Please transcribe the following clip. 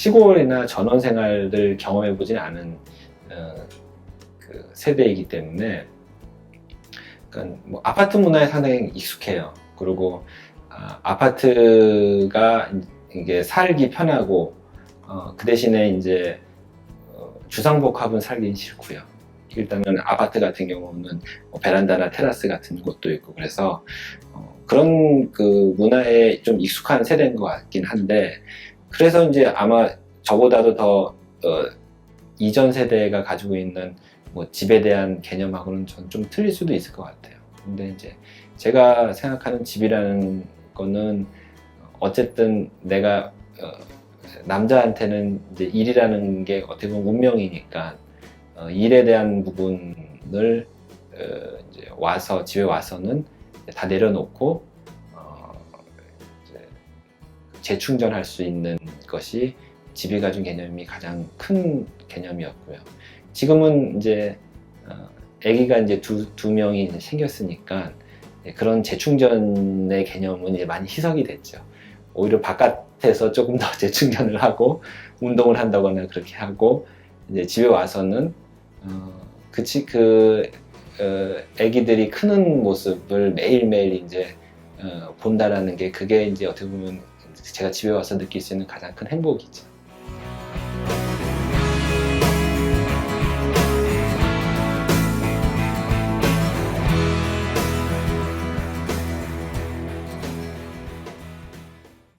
시골이나 전원 생활을 경험해 보진 않은 어, 그 세대이기 때문에 그러니까 뭐 아파트 문화에 상당히 익숙해요. 그리고 아, 아파트가 이게 살기 편하고 어, 그 대신에 이제 어, 주상복합은 살긴 싫고요. 일단은 아파트 같은 경우는 뭐 베란다나 테라스 같은 곳도 있고 그래서 어, 그런 그 문화에 좀 익숙한 세대인 것 같긴 한데 그래서 이제 아마 저보다도 더 어, 이전 세대가 가지고 있는 뭐 집에 대한 개념하고는 전 좀 틀릴 수도 있을 것 같아요. 근데 이제 제가 생각하는 집이라는 거는 어쨌든 내가 어, 남자한테는 이제 일이라는 게 어떻게 보면 운명이니까 어, 일에 대한 부분을 어, 이제 와서 집에 와서는 다 내려놓고 재충전할 수 있는 것이 가진 개념이 가장 큰 개념이었고요. 지금은 이제 어, 아기가 이제 두, 두 명이 이제 생겼으니까 예, 그런 재충전의 개념은 이제 많이 희석이 됐죠. 오히려 바깥에서 조금 더 재충전을 하고 운동을 한다거나 그렇게 하고 이제 집에 와서는 어, 그치 그 어, 아기들이 크는 모습을 매일매일 이제 어, 본다라는 게 그게 이제 어떻게 보면 제가 집에 와서 느낄 수 있는 가장 큰 행복이죠.